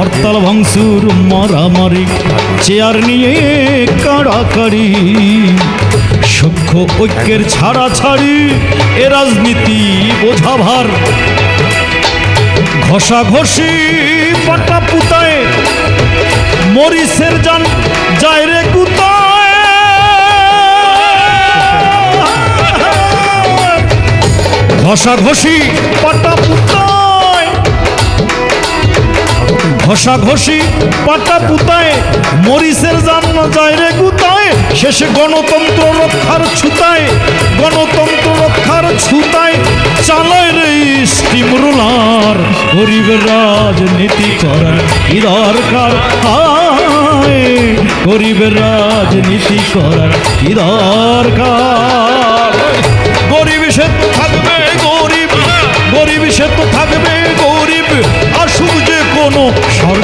হরতাল ভাঙচুর, মারামারি, চেয়ার নিয়ে কাড়াকাড়ি। সূক্ষ্ম ঐক্যের ছাড়া ছাড়ি এ রাজনীতি বোঝা ভার ঘষা ঘষি পাটা পুতায় মরিসের যান যায় রে কুতায় ঘষা ঘষি পাটা পুতায় ঘষা ঘষি, পাটা পুতায় মরিসের জান্ন যায় রে গুতায়, শেষে গণতন্ত্র রক্ষার ছুতায়, গণতন্ত্র রক্ষার ছুতায় চালায় রে স্টিম রোলার গরিবের রাজনীতি করার কি দরকার? গরিবের রাজনীতি করার কি দরকার? গরিব সে তো থাকবে গরিব গরিব সে তো থাকবে গরিব। আসুক যে কোনো সরকার